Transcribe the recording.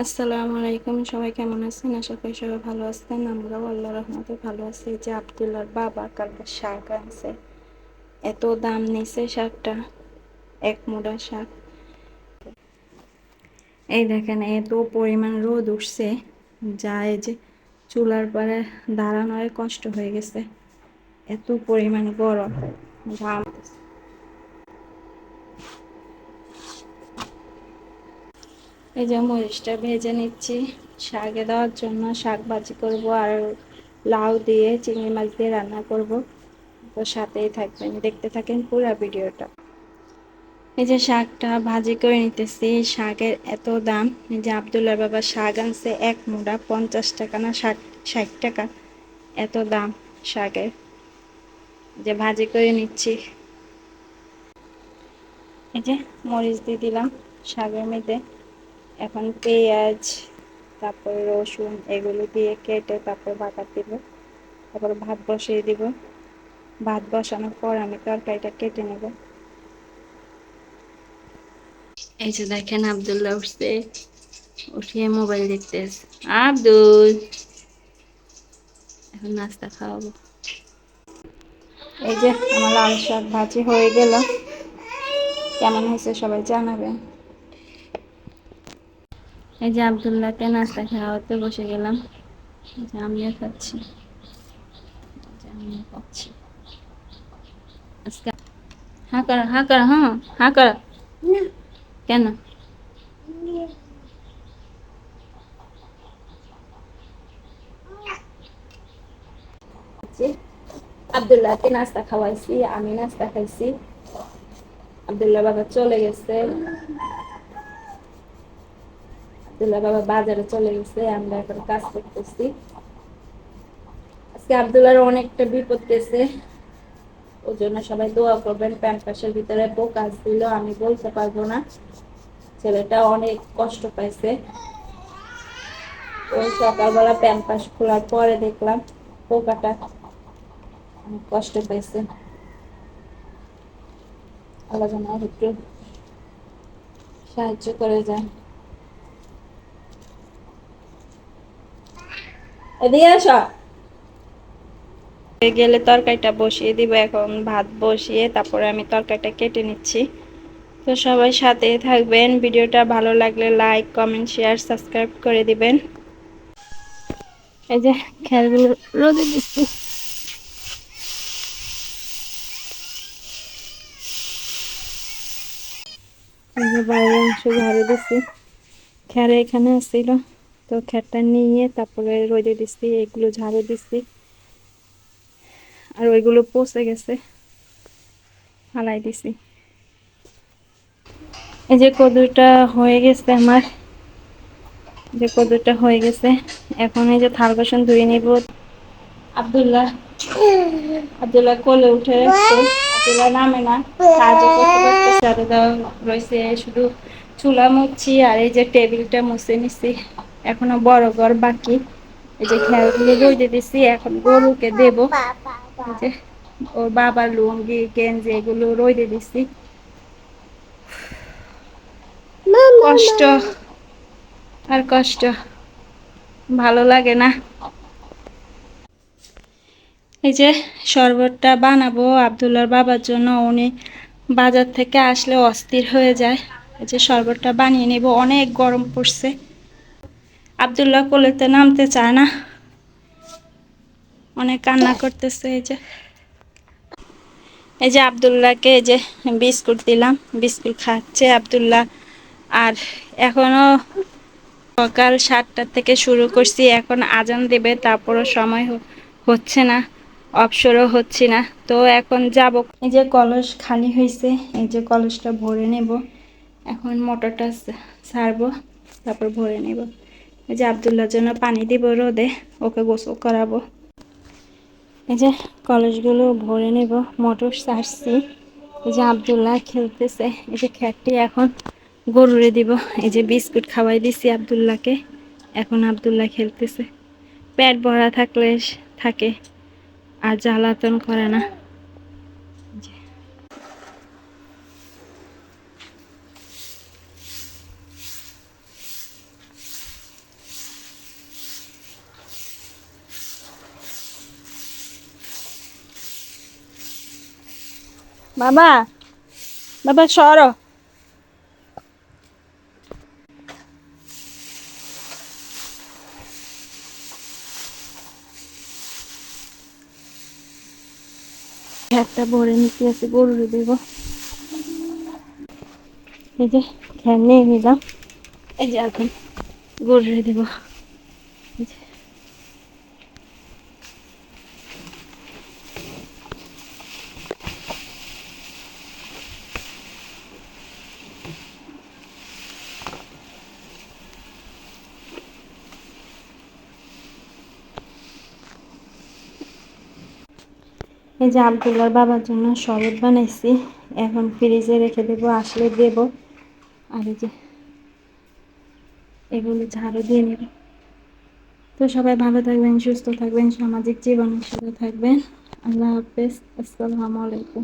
আসসালামু আলাইকুম, সবাই কেমন আছেন? আশা করি সবাই ভালো আছেন। আমরাও আল্লাহ রহমতে ভালো আছি। যে আবদুল্লার বাবা কালকে শাক আনছে। এত দাম নিছে শাকটা, এক মুড়া শাক। এই দেখেন, এত পরিমাণ রোদ উঠছে, যা এই যে চুলার পরে দাঁড়ানোর কষ্ট হয়ে গেছে। এত পরিমাণ গরম। ঘাম এই যে মরিচটা ভেজে নিচ্ছি। শাকে দেওয়ার জন্য শাক ভাজি করব আর লাউ দিয়ে চিংড়ি মাছ দিয়ে রান্না করব। তো সাথেই থাকবেন, দেখতে থাকেন পুরো ভিডিওটা। এই যে শাকটা ভাজি করে নিতেছি। শাকের এত দাম। এই যে আবদুল্লার বাবা শাক আনছে এক মুড়া, পঞ্চাশ টাকা না ষাট ষাট টাকা। এত দাম শাকের। যে ভাজি করে নিচ্ছি। এই যে মরিচ দিয়ে দিলাম শাকের মধ্যে। এখন পেঁয়াজ তারপর রসুন এগুলো দিয়ে কেটে তারপর বাটার দিব। তারপর ভাত বসিয়ে দিব। ভাত বসানোর পর আমি তরকারিটা কেটে নেব। এই যে দেখেন আবদুল্লাহ উঠছে। উঠিয়ে মোবাইল দেখতেছে। আব্দুল! এখন নাস্তা খাওয়াবো। এই যে আমার লাল শাক ভাজি হয়ে গেল। কেমন হয়েছে সবাই জানাবেন। এই যে আবদুল্লাহকে নাস্তা খাওয়াতে বসে গেলাম। আমিও খাচ্ছি। আমিও খাচ্ছি। আজকে হ্যাঁ কর কর কর। কেন? আবদুল্লাহকে নাস্তা খাওয়াইছি আমি নাস্তা খাইছি। আবদুল্লাহ বাবা চলে গেছে। আবদুল্লাহ বাবা বাজারে চলে গেছে, আমরা এখন কাজ করতেছি। আজকে অনেকটা বিপদ গেছে জন্য সবাই দোয়া করবেন ভিতরে আমি বলতে পারব না। ছেলেটা অনেক কষ্ট পাইছে। ওই সকালবেলা প্যাম্পাস খোলার পরে দেখলাম পোকাটা অনেক কষ্ট পাইছে। আল্লাহ যেন একটু সাহায্য করে যায় এদিকে গেলে তরকারিটা বসিয়ে দিব, এখন ভাত বসিয়ে তারপরে আমি তরকারিটা কেটে নিচ্ছি। তো সবাই সাথে থাকবেন, ভিডিওটা ভালো লাগলে লাইক কমেন্ট শেয়ার সাবস্ক্রাইব করে দিবেন। এই যে খেয়ালগুলো রোদে দিচ্ছি। বাইরের অংশ দিচ্ছি। খেয়ারে এখানে আসছিল। তো খ্যাটটা নিয়ে তারপরে রোদে দিচ্ছি এগুলো ঝাড়ু দিচ্ছি আর ওইগুলো পচে গেছে, ফালাই দিছি। এই যে কদুটা হয়ে গেছে আমার যে কদুটা হয়ে গেছে, এখন এই যে থাল বাসন ধুয়ে নিব। আবদুল্লাহ আবদুল্লাহ কোলে উঠে আবদুল্লাহ নামে না কাজও করতে করতে রয়েছে, শুধু চুলা মুচ্ছি আর এই যে টেবিলটা মুছে নিচ্ছি এখনও বড় ঘর বাকি। এই যে খেয়ালগুলো রইতে দিছি, এখন গরুকে দেব। ওর বাবার লুঙ্গি, গেঞ্জি এগুলো রইতে দিছি। কষ্ট, আর কষ্ট, ভালো লাগে না। এই যে শরবতটা বানাবো আবদুল্লার বাবার জন্য, উনি বাজার থেকে আসলে অস্থির হয়ে যায়। এই যে শরবতটা বানিয়ে নেব, অনেক গরম পড়ছে। আবদুল্লাহ কোলেতে নামতে চায় না। অনেক কান্না করতেছে এই যে। এই যে আবদুল্লাহকে এই যে বিস্কুট দিলাম, বিস্কুট খাচ্ছে আবদুল্লাহ। আর এখনও সকাল সাতটা থেকে শুরু করছি, এখন আজান দেবে, তারপরও সময় হচ্ছে না, অবসরও হচ্ছে না। তো এখন যাব। এই যে কলস খালি হয়েছে এই যে কলসটা ভরে নেব। এখন মোটরটা ছাড়বো তারপর ভরে নেব। এই যে আবদুল্লার জন্য পানি দিব রোদে, ওকে গোসল করাবো। এই যে কলেজগুলো ভরে নেব, মোটর ছাড়ছি এই যে আবদুল্লাহ খেলতেছে, এই যে খ্যাটটি এখন গরুরে দিব। এই যে বিস্কুট খাওয়াই দিছি আবদুল্লাহকে, এখন আবদুল্লাহ খেলতেছে। পেট ভরা থাকলে থাকে, আর জ্বালাতন করে না। বাবা বাবা সরো। একটা ভরে নিতে আছে, গরুরে দেব। এই যে খ্যান নিয়ে নিলাম। এই যে এখন গরুরে দেব এই যে। এই যে আবদুল্লার বাবার জন্য শরবত বানাইছি। এখন ফ্রিজে রেখে দেবো, আসলে দেব। আর এই যে এগুলো ঝাড়ু দিয়ে নেব। তো সবাই ভালো থাকবেন, সুস্থ থাকবেন, সামাজিক জীবনের সাথে থাকবেন। আল্লাহ হাফেজ, আসসালামু আলাইকুম।